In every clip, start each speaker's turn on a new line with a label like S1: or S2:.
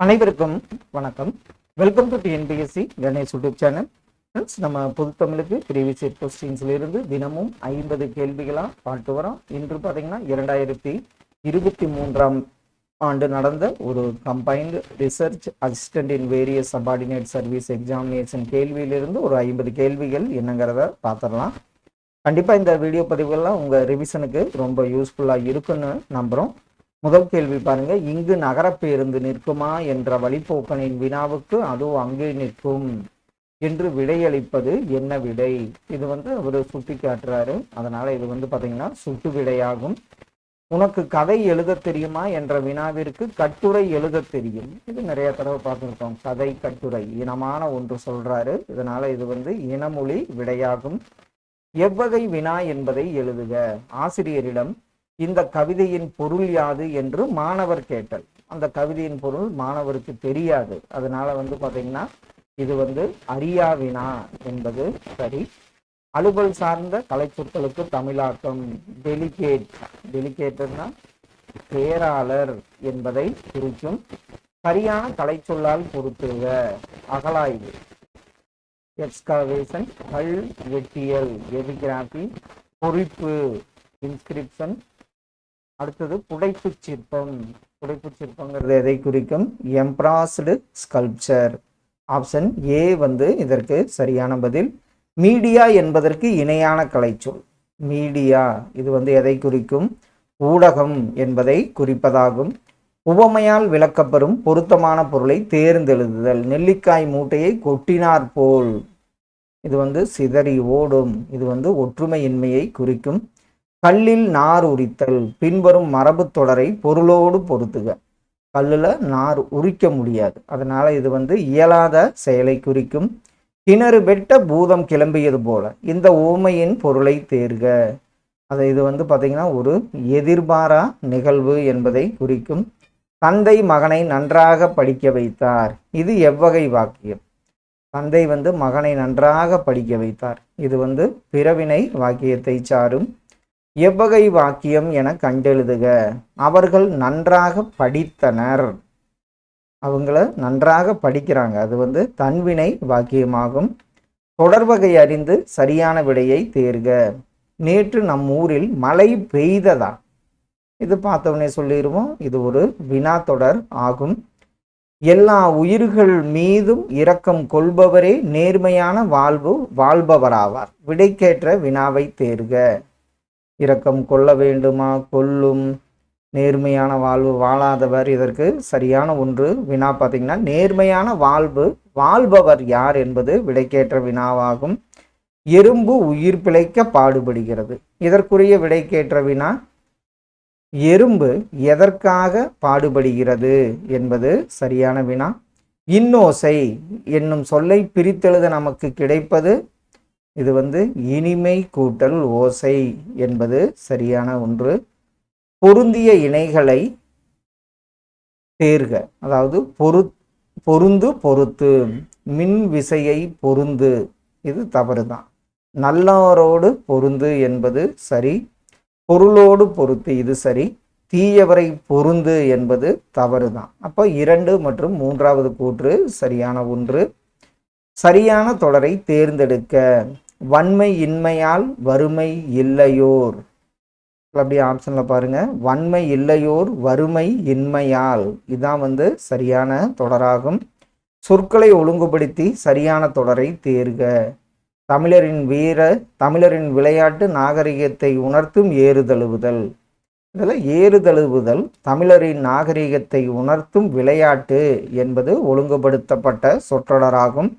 S1: அனைவருக்கும் வணக்கம். Welcome to TNPSC Ganesh YouTube channel friends நம்ம பொதுத்தமிழுக்கு ப்ரீவியஸ் இயர் கொஸ்டின்ஸ்ல இருந்து தினமும் ஐம்பது கேள்விகளாக பாட்டு வரோம். இன்று பார்த்தீங்கன்னா இரண்டாயிரத்தி இருபத்தி மூன்றாம் ஆண்டு நடந்த ஒரு combined research assistant in various subordinate service examination கேள்வியிலிருந்து ஒரு ஐம்பது கேள்விகள் என்னங்கிறத பார்த்துடலாம் கண்டிப்பாக இந்த வீடியோ பதிவுகள்லாம் உங்கள் ரிவிஷனுக்கு ரொம்ப யூஸ்ஃபுல்லாக இருக்குன்னு நம்புகிறோம் முதல் கேள்வி பாருங்க. இங்கு நகர பேருந்து நிற்குமா என்ற வழிப்போக்கனின் வினாவுக்கு அதோ அங்கே நிற்கும் என்று விடையளிப்பது என்ன விடை? இது வந்து அவர் சுட்டி காட்டுறாரு அதனால இது வந்து பாத்தீங்கன்னா சுட்டு விடையாகும். உனக்கு கதை எழுத தெரியுமா என்ற வினாவிற்கு கட்டுரை எழுத தெரியும். இது நிறைய தடவை பார்த்துருக்கோம். கதை கட்டுரை இனமான ஒன்று சொல்றாரு. இதனால இது வந்து இனமொழி விடையாகும். எவ்வகை வினா என்பதை எழுதுக. ஆசிரியரிடம் இந்த கவிதையின் பொருள் யாது என்று மாணவர் கேட்டல். அந்த கவிதையின் பொருள் மாணவருக்கு தெரியாது. அதனால வந்து பார்த்தீங்கன்னா இது வந்து அறியாவினா என்பது சரி. அலுவல் சார்ந்த கலைச்சொற்களுக்கு தமிழாக்கம். டெலிகேட். டெலிகேட்னா பேராளர் என்பதை குறிக்கும். சரியான கலைச்சொல்லால் பொருத்துக. அகலாய்வு. எக்ஸ்காவேஷன் கல் வெட்டியல் எபிகிராபி பொறிப்பு இன்ஸ்கிரிப்ஷன் அடுத்தது புடைப்பு சிற்பம். புடைப்பு சிற்பங்கிறது எதை குறிக்கும்? எம்ப்ராஸ்டு ஸ்கல்ப்சர் ஆப்ஷன் ஏ வந்து இதற்கு சரியான பதில். மீடியா என்பதற்கு இணையான கலைச்சொல். மீடியா இது வந்து எதை குறிக்கும்? ஊடகம் என்பதை குறிப்பதாகும். உவமையால் விளக்கப்பெறும் பொருத்தமான பொருளை தேர்ந்தெழுதுதல். நெல்லிக்காய் மூட்டையை கொட்டினார் போல். இது வந்து சிதறி ஓடும். இது வந்து ஒற்றுமையின்மையை குறிக்கும். கல்லில் நார் உரித்தல் பின்வரும் மரபு தொடரை பொருளோடு பொருத்துக. கல்லில் நார் உரிக்க முடியாது. அதனால இது வந்து இயலாத செயலை குறிக்கும். கிணறு வெட்ட பூதம் கிளம்பியது போல இந்த ஓமையின் பொருளை தேர்க. அதை இது வந்து பார்த்தீங்கன்னா ஒரு எதிர்பாரா நிகழ்வு என்பதை குறிக்கும். தந்தை மகனை நன்றாக படிக்க வைத்தார். இது எவ்வகை வாக்கியம். தந்தை வந்து மகனை நன்றாக படிக்க வைத்தார். இது வந்து பிறவினை வாக்கியத்தை சாரும். எவ்வகை வாக்கியம் என கண்டெழுதுக. அவர்கள் நன்றாக படித்தனர். அவங்கள நன்றாக படிக்கிறாங்க. அது வந்து தன்வினை வாக்கியமாகும். தொடர்வகை அறிந்து சரியான விடையை தேர்க. நேற்று நம் ஊரில் மழை பெய்ததா? இது பார்த்தவனே சொல்லிடுவோம் இது ஒரு வினா தொடர் ஆகும். எல்லா உயிர்கள் மீதும் இரக்கம் கொள்பவரே நேர்மையான வாழ்வு வாழ்பவராவார். விடைக்கேற்ற வினாவை தேர்க. இரக்கம் கொள்ள வேண்டுமா? கொல்லும். நேர்மையான வாழ்வு வாழாதவர். இதற்கு சரியான ஒன்று. வினா பார்த்தீங்கன்னா நேர்மையான வாழ்வு வாழ்பவர் யார் என்பது விடைக்கேற்ற வினாவாகும். எறும்பு உயிர் பிழைக்க பாடுபடுகிறது. இதற்குரிய விடைக்கேற்ற வினா எறும்பு எதற்காக பாடுபடுகிறது என்பது சரியான வினா. இன்னோசை என்னும் சொல்லை பிரித்தெழுத நமக்கு கிடைப்பது இது வந்து இனிமை கூட்டல் ஓசை என்பது சரியான ஒன்று. பொருந்திய இணைகளை தேர்க. அதாவது பொரு பொருந்து பொறுத்து மின் விசையை பொருந்து. இது தவறு தான் நல்லவரோடு பொருந்து என்பது சரி பொருளோடு பொறுத்து இது சரி தீயவரை பொருந்து என்பது தவறு தான் அப்போ இரண்டு மற்றும் மூன்றாவது கூற்று சரியான ஒன்று. சரியான தொடரை தேர்ந்தெடுக்க. வன்மை இன்மையால் வறுமை இல்லையோர். அப்படியே ஆப்ஷனில் பாருங்க. வன்மை இல்லையோர் வறுமை இன்மையால். இதுதான் வந்து சரியான தொடராகும். சொற்களை ஒழுங்குபடுத்தி சரியான தொடரை தேர்க. தமிழரின் வீர தமிழரின் விளையாட்டு நாகரிகத்தை உணர்த்தும் ஏறுதழுவுதல். இதில் ஏறுதழுவுதல் தமிழரின் நாகரிகத்தை உணர்த்தும் விளையாட்டு என்பது ஒழுங்குபடுத்தப்பட்ட சொற்றொடராகும்.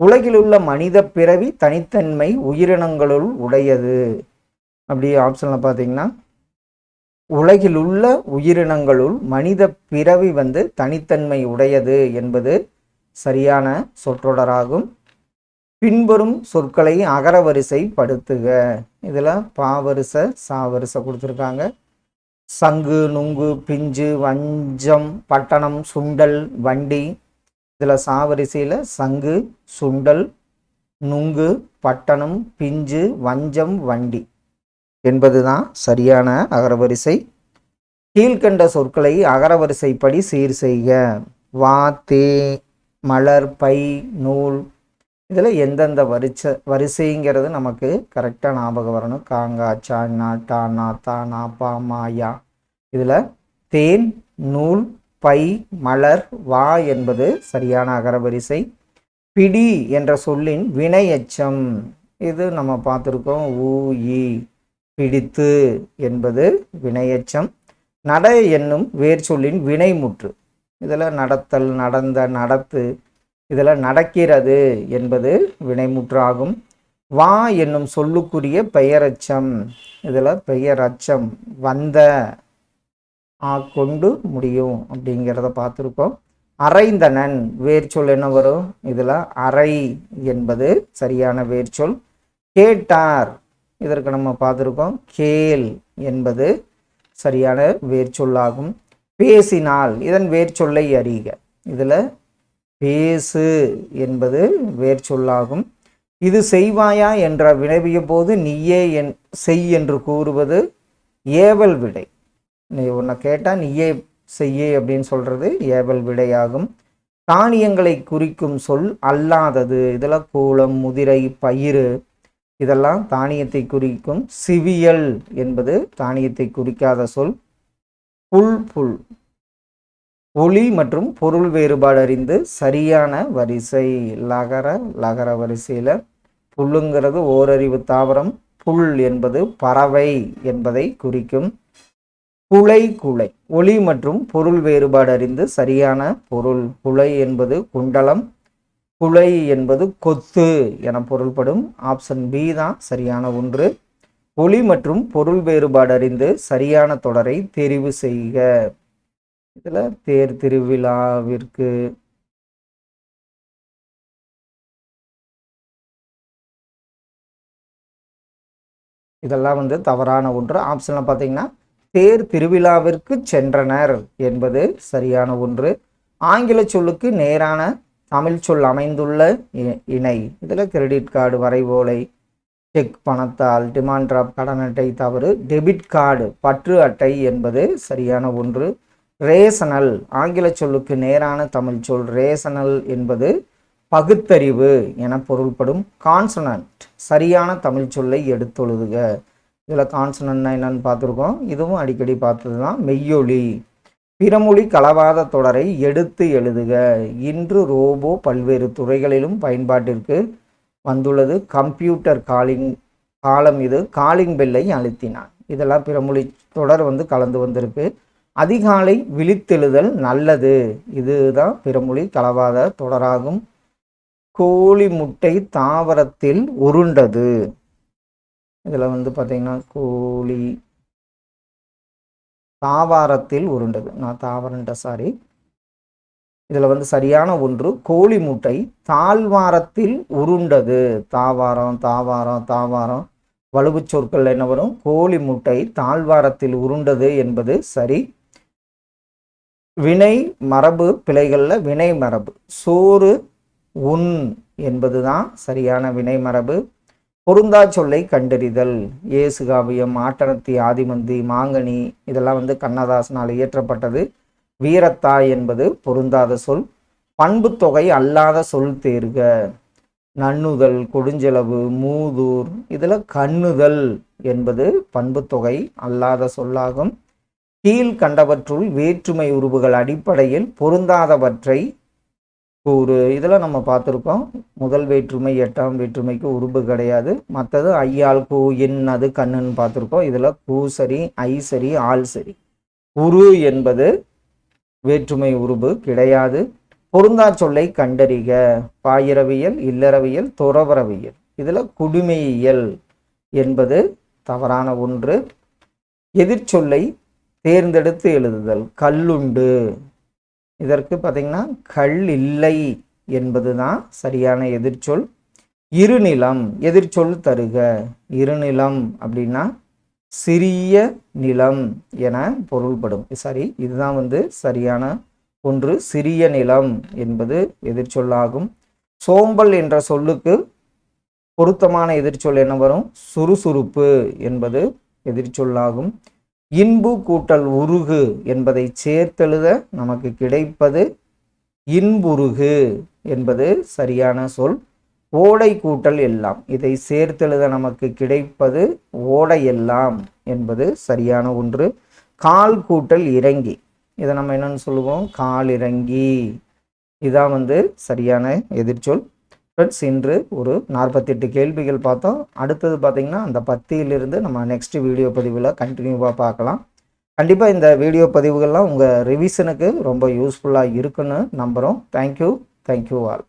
S1: உலகிலுள்ள மனித பிறவி தனித்தன்மை உயிரினங்களுள் உடையது. அப்படி ஆப்ஷனில் பார்த்தீங்கன்னா உலகிலுள்ள உயிரினங்களுள் மனித பிறவி வந்து தனித்தன்மை உடையது என்பது சரியான சொற்றொடராகும். பின்வரும் சொற்களை அகரவரிசைப்படுத்துக. இதில் பாவரிசை சாவரிசை கொடுத்துருக்காங்க. சங்கு நுங்கு பிஞ்சு வஞ்சம் பட்டணம் சுண்டல் வண்டி இதில் சாவரிசையில் சங்கு சுண்டல் நுங்கு பட்டணம் பிஞ்சு வஞ்சம் வண்டி என்பது தான் சரியான அகரவரிசை. கீழ்கண்ட சொற்களை அகரவரிசைப்படி சீர் செய்க. வா தே மலர் பை நூல். இதில் எந்தெந்த வரிசை வரிசைங்கிறது நமக்கு கரெக்டாக ஞாபகம் வரணும். காங்கா சா நா டா நா தா நா பா மா யா. இதில் தேன் நூல் பை மலர் வா என்பது சரியான அகரவரிசை. பிடி என்ற சொல்லின் வினை எச்சம் இது நம்ம பார்த்துருக்கோம். ஊ இ பிடித்து என்பது வினையச்சம் நட என்னும் வேர் சொல்லின் வினைமுற்று இதில் நடத்தல் நடந்த நடத்து இதில் நடக்கிறது என்பது வினைமுற்றாகும் வா என்னும் சொல்லுக்குரிய பெயரச்சம் இதில் பெயரச்சம் வந்த கொண்டு முடியும் அப்படிங்கிறத பார்த்துருக்கோம். அரைந்தனன் வேர்ச்சொல் என்ன வரும்? இதில் அரை என்பது சரியான வேர்ச்சொல் கேட்டார் இதற்கு நம்ம பார்த்துருக்கோம். கேள் என்பது சரியான வேர்ச்சொல்லாகும் பேசினால் இதன் வேர்ச்சொல்லை அறிக. இதில் பேசு என்பது வேர்ச்சொல்லாகும் இது செய்வாயா என்ற வினவிய போது நீயே என் செய் என்று கூறுவது ஏவல் விடை. நீ உன்னை கேட்டால் நீயே செய்ய அப்படின்னு சொல்கிறது ஏவல் விடையாகும். தானியங்களை குறிக்கும் சொல் அல்லாதது. இதில் கூலம் முதிரை பயிறு. இதெல்லாம் தானியத்தை குறிக்கும் சிவியல் என்பது தானியத்தை குறிக்காத சொல். புல் புல். ஒளி மற்றும் பொருள் வேறுபாடு அறிந்து சரியான வரிசை. லகர லகர வரிசையில் புல்லுங்கிறது ஓரறிவு தாவரம். புல் என்பது பறவை என்பதை குறிக்கும். குலை குலை. ஒளி மற்றும் பொருள் வேறுபாடு அறிந்து சரியான பொருள். குலை என்பது குண்டலம். குலை என்பது கொத்து என பொருள்படும். ஆப்ஷன் பி தான் சரியான ஒன்று. ஒளி மற்றும் பொருள் வேறுபாடு அறிந்து சரியான தொடரை தெரிவு செய்க. இதில் தேர் திருவிழாவிற்கு இதெல்லாம் வந்து தவறான ஒன்று. ஆப்ஷனில் பார்த்தீங்கன்னா தேர் திருவிழாவிற்கு சென்றனர் என்பது சரியான ஒன்று. ஆங்கில சொல்லுக்கு நேரான தமிழ் சொல் அமைந்துள்ள இ- இணை. இதில் கிரெடிட் கார்டு வரைவோலை செக் பணத்தால் டிமாண்ட் டிராப் கடன் அட்டை தவறு டெபிட் கார்டு பற்று அட்டை என்பது சரியான ஒன்று. ரேசனல் ஆங்கில சொல்லுக்கு நேரான தமிழ் சொல் ரேசனல் என்பது பகுத்தறிவு என பொருள்படும். கான்சனன்ட் சரியான தமிழ் சொல்லை எடுத்தொழுதுக. இதில் கான்சனன்ட்னா என்னன்னு பார்த்துருக்கோம். இதுவும் அடிக்கடி பார்த்தது தான் மெய்யொலி. பிறமொழி கலவாத தொடரை எடுத்து எழுதுக. இன்று ரோபோ பல்வேறு துறைகளிலும் பயன்பாட்டிற்கு வந்துள்ளது. கம்ப்யூட்டர் காலிங் காலம் இது. காலிங் பெல்லை அழுத்தினான். இதெல்லாம் பிறமொழி தொடர் வந்து கலந்து வந்திருக்கு. அதிகாலை விழித்தெழுதல் நல்லது. இதுதான் பிறமொழி கலவாத தொடராகும். கோழி முட்டை தாவரத்தில் உருண்டது. இதில் வந்து பார்த்தீங்கன்னா கோழி தாவாரத்தில் உருண்டது. நான் தாவரன்ட்ட சாரி இதில் வந்து சரியான ஒன்று கோழி முட்டை தாழ்வாரத்தில் உருண்டது. தாவாரம் தாவாரம் தாவாரம். வலுவு சொற்கள் என்ன வரும்? கோழி முட்டை தாழ்வாரத்தில் உருண்டது என்பது சரி. வினை மரபு பிழைகளில் வினை மரபு. சோறு உன் என்பதுதான் சரியான வினை மரபு. பொருந்தா சொல்லை கண்டறிதல். இயேசு காவியம் ஆட்டனத்தி ஆதிமந்தி மாங்கனி இதெல்லாம் வந்து கண்ணதாசனால் இயற்றப்பட்டது. வீரத்தா என்பது பொருந்தாத சொல். பண்பு தொகை அல்லாத சொல் தேர்க. நன்னுதல் கொடுஞ்செலவு மூதூர் இதில் கண்ணுதல் என்பது பண்புத்தொகை அல்லாத சொல்லாகும். கீழ் கண்டவற்றுள் வேற்றுமை உருவுகள் அடிப்படையில் பொருந்தாதவற்றை கூறு இதில் நம்ம பார்த்துருக்கோம். முதல் வேற்றுமை எட்டாம் வேற்றுமைக்கு உருபு கிடையாது. மற்றது ஐயால் கூ என் அது கண்ணுன்னு பார்த்துருக்கோம். இதில் கூ சரி ஐ சரி ஆள் சரி. உரு என்பது வேற்றுமை உருபு கிடையாது. பொருந்தா சொல்லை கண்டறிக. பாயிரவியல் இல்லறவியல் துறவரவியல் இதில் குடிமையியல் என்பது தவறான ஒன்று. எதிர்ச்சொல்லை தேர்ந்தெடுத்து எழுதுதல். கல்லுண்டு. இதற்கு பார்த்தீங்கன்னா கல் இல்லை என்பது தான் சரியான எதிர்ச்சொல். இருநிலம் எதிர்ச்சொல் தருக. இருநிலம் அப்படின்னா சிறிய நிலம் என பொருள்படும். சரி இதுதான் வந்து சரியான ஒன்று. சிறிய நிலம் என்பது எதிர்ச்சொல்லாகும். சோம்பல் என்ற சொல்லுக்கு பொருத்தமான எதிர்ச்சொல் என்ன வரும்? சுறுசுறுப்பு என்பது எதிர்ச்சொல்லாகும். இன்பு கூட்டல் உருகு என்பதை சேர்த்தெழுத நமக்கு கிடைப்பது இன்புருகு என்பது சரியான சொல். ஓடை கூட்டல் எல்லாம் இதை சேர்த்தெழுத நமக்கு கிடைப்பது ஓடை எல்லாம் என்பது சரியான ஒன்று. கால் கூட்டல் இறங்கி இதை நம்ம என்னன்னு சொல்லுவோம்? கால் இறங்கி. இதான் வந்து சரியான எதிர்ச்சொல். ஃப்ரெண்ட்ஸ் இன்று ஒரு நாற்பத்தெட்டு கேள்விகள் பார்த்தோம். அடுத்தது பார்த்திங்கன்னா அந்த பத்தியிலிருந்து நம்ம நெக்ஸ்ட் வீடியோ பதிவில் கண்டினியூவாக பார்க்கலாம். கண்டிப்பாக இந்த வீடியோ பதிவுகள்லாம் உங்கள் ரிவிஷனுக்கு ரொம்ப யூஸ்ஃபுல்லாக இருக்குன்னு நம்புகிறோம் தேங்க்யூ தேங்க்யூ ஆல்